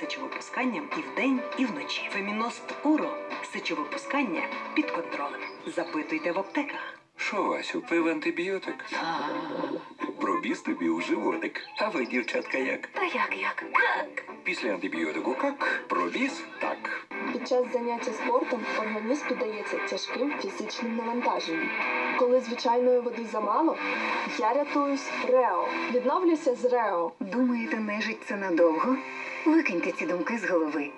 сечовипусканням і вдень, і вночі. Феміност Уро сечовипускання під контролем. Запитуйте в аптеках. Що, Васю, пив антибіотик? Пробіз тобі у животик. А ви, дівчатка, як? Та як як? Після антибіотику как? Пробіз так. Під час заняття спортом організм піддається тяжким фізичним навантаженням. Коли звичайної води замало, я рятуюсь Рео. Відновлюся з Рео. Думаєте, нежить це надовго? Викиньте ці думки з голови.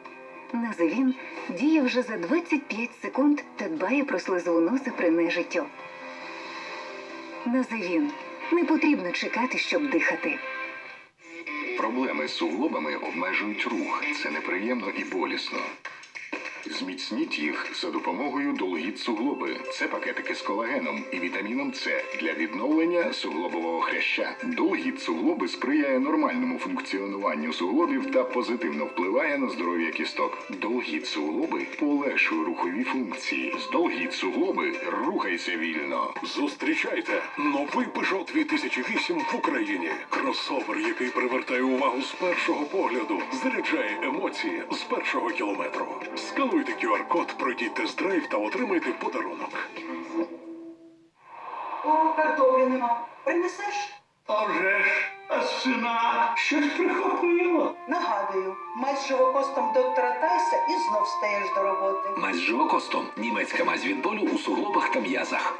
Називін діє вже за 25 секунд та дбає про слизову носа при нежиттю. Називін. Не потрібно чекати, щоб дихати. Проблеми з суглобами обмежують рух. Це неприємно і болісно. Зміцніть їх за допомогою долгіт суглоби. Це пакетики з колагеном і вітаміном С для відновлення суглобового хряща. Долгіт суглоби сприяє нормальному функціонуванню суглобів та позитивно впливає на здоров'я кісток. Долгіт суглоби полегшує рухові функції. З долгіт суглоби рухайся вільно. Зустрічайте новий Peugeot 2008 в Україні. Кросовер, який привертає увагу з першого погляду, заряджає емоції з першого кілометру. Скануйте QR-код, пройдіть тест-драйв та отримайте подарунок. О, картоплі нема. Принесеш? А вже ж, а сина щось прихопило. Нагадую, мазь живокостом доктора Тайса і знов стаєш до роботи. Мазь з живокостом. Німецька мазь від болю у суглобах та м'язах.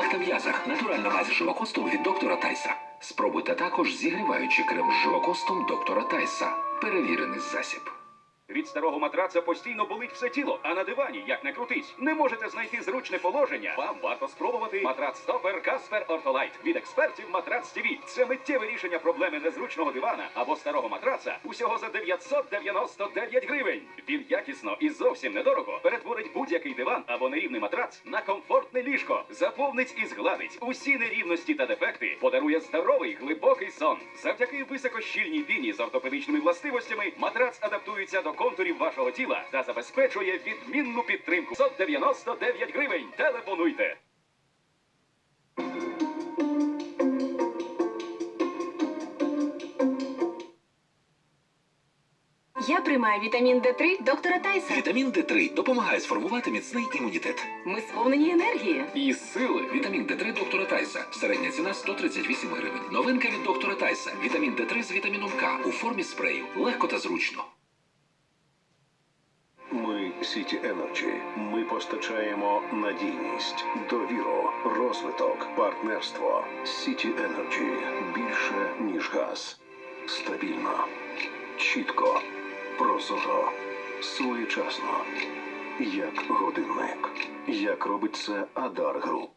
Суглобах та м'язах. Натуральна мазь з живокостом від доктора Тайса. Спробуйте також зігріваючий крем з живокостом доктора Тайса. Перевірений засіб. Від старого матраца постійно болить все тіло, а на дивані, як не крутись, не можете знайти зручне положення. Вам варто спробувати матрац стопер Каспер Ортолайт від експертів Матрац ТВ. Це миттєве рішення проблеми незручного дивана або старого матраца усього за 999 гривень. Він якісно і зовсім недорого перетворить будь-який диван або нерівний матрац на комфортне ліжко, заповнить і згладить усі нерівності та дефекти, подарує здоровий глибокий сон. Завдяки високощільній піні з ортопедичними властивостями матрац адаптується до контурів вашого тіла та забезпечує відмінну підтримку. 199 гривень. Телефонуйте. Я приймаю вітамін Д3 доктора Тайса. Вітамін Д3 допомагає сформувати міцний імунітет. Ми сповнені енергії. І сили. Вітамін Д3 доктора Тайса. Середня ціна 138 гривень. Новинка від доктора Тайса. Вітамін Д3 з вітаміном К у формі спрею. Легко та зручно. City Energy. Ми постачаємо надійність, довіру, розвиток, партнерство. City Energy. більше ніж газ. Стабільно, чітко, прозоро, своєчасно. Як годинник. Як робить це Адар Груп.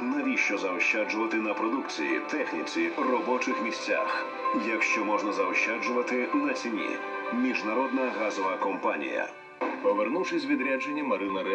Навіщо заощаджувати на продукції, техніці, робочих місцях, якщо можна заощаджувати на ціні? Міжнародна газова компанія. Повернувшись з відрядження, Марина Рева